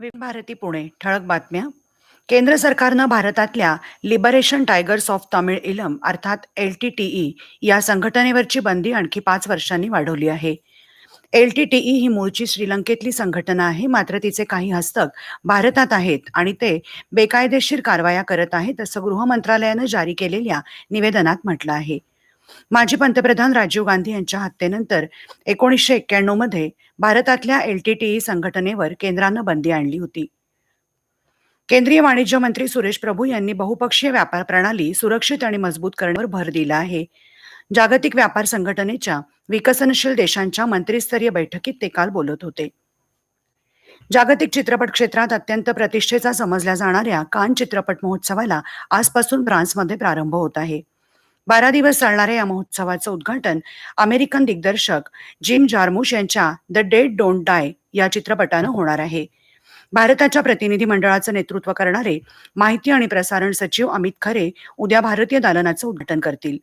भारती पुणे ठळक बातम्या. केंद्र सरकारनं भारतातल्या लिबरेशन टायगर्स ऑफ तमिळ इलम अर्थात एल टी टीई या संघटनेवरची बंदी आणखी पाच वर्षांनी वाढवली आहे. एल टी टीई ही मूळची श्रीलंकेतली संघटना आहे मात्र तिचे काही हस्तक भारतात आहेत आणि ते बेकायदेशीर कारवाया करत आहेत असं गृह मंत्रालयानं जारी केलेल्या निवेदनात म्हटलं आहे. माजी पंतप्रधान राजीव गांधी यांच्या हत्येनंतर एकोणीसशे एक्क्याण्णवमध्ये भारतातल्या एलटीटीई संघटनेवर केंद्रानं बंदी आणली होती. केंद्रीय वाणिज्य मंत्री सुरेश प्रभू यांनी बहुपक्षीय व्यापार प्रणाली सुरक्षित आणि मजबूत करण्यावर भर दिला आहे. जागतिक व्यापार संघटनेच्या विकसनशील देशांच्या मंत्रीस्तरीय बैठकीत ते काल बोलत होते. जागतिक चित्रपट क्षेत्रात अत्यंत प्रतिष्ठेचा समजल्या जाणाऱ्या कान चित्रपट महोत्सवाला आजपासून फ्रान्समध्ये प्रारंभ होत आहे. बारा दिवस चालणाऱ्या या महोत्सवाचं उद्घाटन अमेरिकन दिग्दर्शक जिम जार्मुश यांच्या द डेड डोंट डाय या चित्रपटानं होणार आहे. भारताच्या प्रतिनिधी मंडळाचं नेतृत्व करणारे माहिती आणि प्रसारण सचिव अमित खरे उद्या भारतीय दालनाचं उद्घाटन करतील.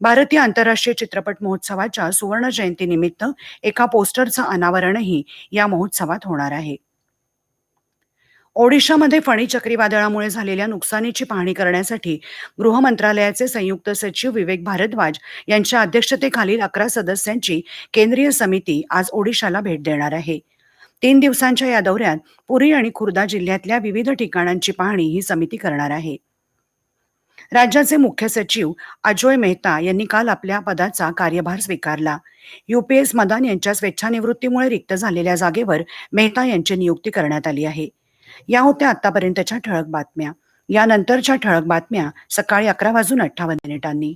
भारतीय आंतरराष्ट्रीय चित्रपट महोत्सवाच्या सुवर्ण जयंतीनिमित्त एका पोस्टरचं अनावरणही या महोत्सवात होणार आहे. ओडिशामध्ये फणी चक्रीवादळामुळे झालेल्या नुकसानीची पाहणी करण्यासाठी गृह मंत्रालयाचे संयुक्त सचिव विवेक भारद्वाज यांच्या अध्यक्षतेखालील अकरा सदस्यांची केंद्रीय समिती आज ओडिशाला भेट देणार आहे. तीन दिवसांच्या या दौऱ्यात पुरी आणि खुर्दा जिल्ह्यातल्या विविध ठिकाणांची पाहणी ही समिती करणार आहे. राज्याचे मुख्य सचिव अजोय मेहता यांनी काल आपल्या पदाचा कार्यभार स्वीकारला. युपीएस मदान यांच्या स्वेच्छानिवृत्तीमुळे रिक्त झालेल्या जागेवर मेहता यांची नियुक्ती करण्यात आली आहे. या होत्या आतापर्यंतच्या ठळक बातम्या. यानंतरच्या ठळक बातम्या सकाळी अकरा वाजून अठ्ठावन्न मिनिटांनी.